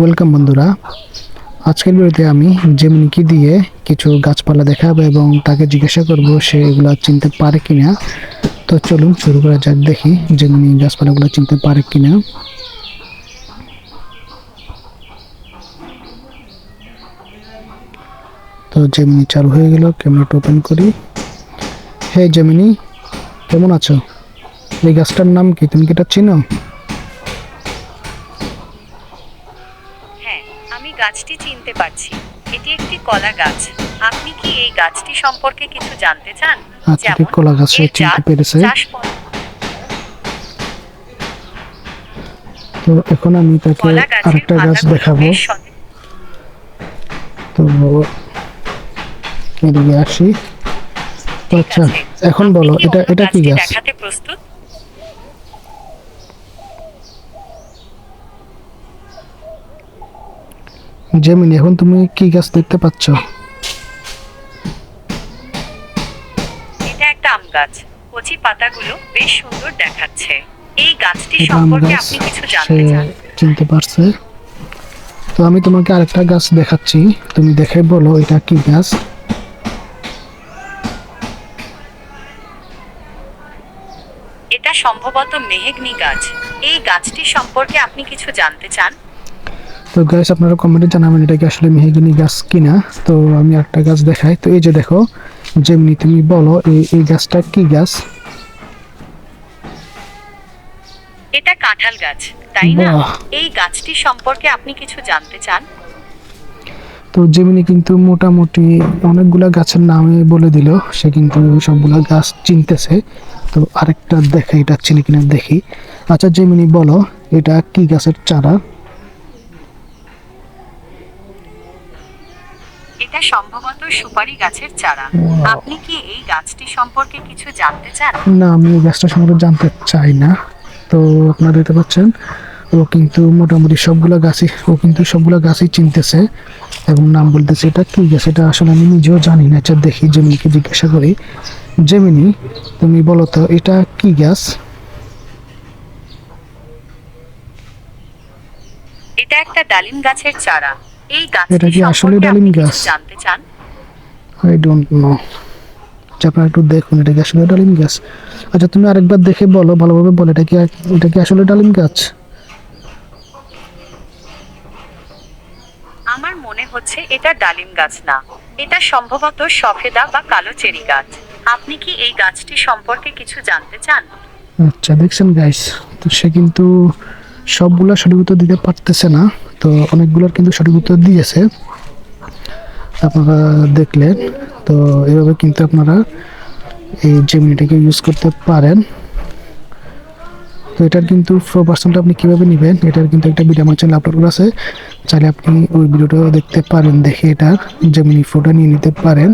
Welcome বন্ধুরা। আজকের ভিডিওতে আমি জেমিনিকে দিয়ে কিছু গাছপালা দেখাবো এবং তাকে জিজ্ঞাসা করব সে এগুলো চিনতে পারে কিনা। তো চলুন শুরু করা যাক, দেখি জেমিনি গাছপালাগুলো চিনতে পারে কিনা। তো জেমিনি চালু হয়ে গেল ক্যামেরাটা ওপেন করি। হে জেমিনি কেমন আছো? এই গাছটার নাম কি? তুমি কি এটা চিনো হ্যাঁ আমি গাছটি চিনতে পারছি। এটি একটি কলা গাছ। আপনি কি এই গাছটি সম্পর্কে কিছু জানতে চান? আচ্ছা, ঠিক কলা গাছ চিনতে পেরেছে। তো এখন আমি তাকে আরেকটা গাছ দেখাবো। তো এদিকে আসি। আচ্ছা এখন বলো এটা এটা কি গাছ? দেখাতে প্রস্তুত? জেমিনি এখন তুমি কি গাছ দেখতে পাচ্ছ? এটা একটা আম গাছ। কচি পাতাগুলো বেশ সুন্দর দেখাচ্ছে। এই গাছটি সম্পর্কে আপনি কিছু জানতে চান? চিনতে পারছে। তো আমি তোমাকে আরেকটা গাছ দেখাচ্ছি। তুমি দেখে বলো এটা কি গাছ। এটা সম্ভবত মেহেগনি গাছ। এই গাছটি সম্পর্কে আপনি কিছু জানতে চান? তো গাছ আপনারা কমেন্টে জানাবেন এটা কি আসলে মেহগিনি গাছ কিনা। তো আমি একটা গাছ দেখাই। তো এই যে দেখো যেমনি তুমি বলো এই এই গাছটা কি গাছ? এটা কাঁঠাল গাছ তাই না? এই গাছটি সম্পর্কে আপনি কিছু জানতে চান? তো জেমিনি কিন্তু মোটামুটি অনেকগুলা গাছের নামে বলে দিল সে কিন্তু সবগুলা গাছ চিনতেছে। তো আরেকটা দেখে এটা চিনি কিনা দেখি। আচ্ছা জেমিনি বলো এটা কি গাছের চারা? এটা সম্ভবত সুপারি গাছের চারা। আপনি কি এই গাছটি সম্পর্কে কিছু জানতে চান? না আমি এই গাছটা সম্পর্কে জানতে চাই না। তো আপনারা দেখতে পাচ্ছেন ও কিন্তু মোটামুটি সবগুলা গাছই ও কিন্তু সবগুলা গাছই চিনতেছে এবং নাম বলতেছে এটা কি গাছ? এটা আসলে আমি নিজেও জানি না আচ্ছা দেখি জেমিনিকে জিজ্ঞাসা করি। জেমিনি তুমি বলো তো এটা কি গাছ? এটা একটা ডালিম গাছের চারা। এই এটা কি আসলে ডালিম গাছ? জানতে চান? আই ডোন্ট নো আপনারা একটু দেখুন এটা কি আসলে ডালিম গাছ? আচ্ছা তুমি আরেকবার দেখে বলো ভালোভাবে বলো এটা কি এটা কি আসলে ডালিম গাছ? আমার মনে হচ্ছে এটা ডালিম গাছ না। এটা সম্ভবত সফেদা বা কালো চেরি গাছ। আপনি কি এই গাছটি সম্পর্কে কিছু জানতে চান? আচ্ছা দেখছেন গাইস তো সে কিন্তু সবগুলা সঠিক উত্তর দিতে পারতেছে না। তো অনেকগুলোর কিন্তু সঠিক উত্তর দিয়েছে। আপনারা দেখলেন। তো এভাবে কিন্তু আপনারা এই জেমিনিটাকে ইউজ করতে পারেন। তো এটার কিন্তু ফ্রো পার্সেন্ট আপনি কীভাবে নেবেন? এটার কিন্তু একটা ভিডিও আমার চ্যানেল আপলোড করা আছে। চাইলে আপনি ওই ভিডিওটাও দেখতে পারেন, দেখে এটার জেমিনি ফোটো নিয়ে নিতে পারেন।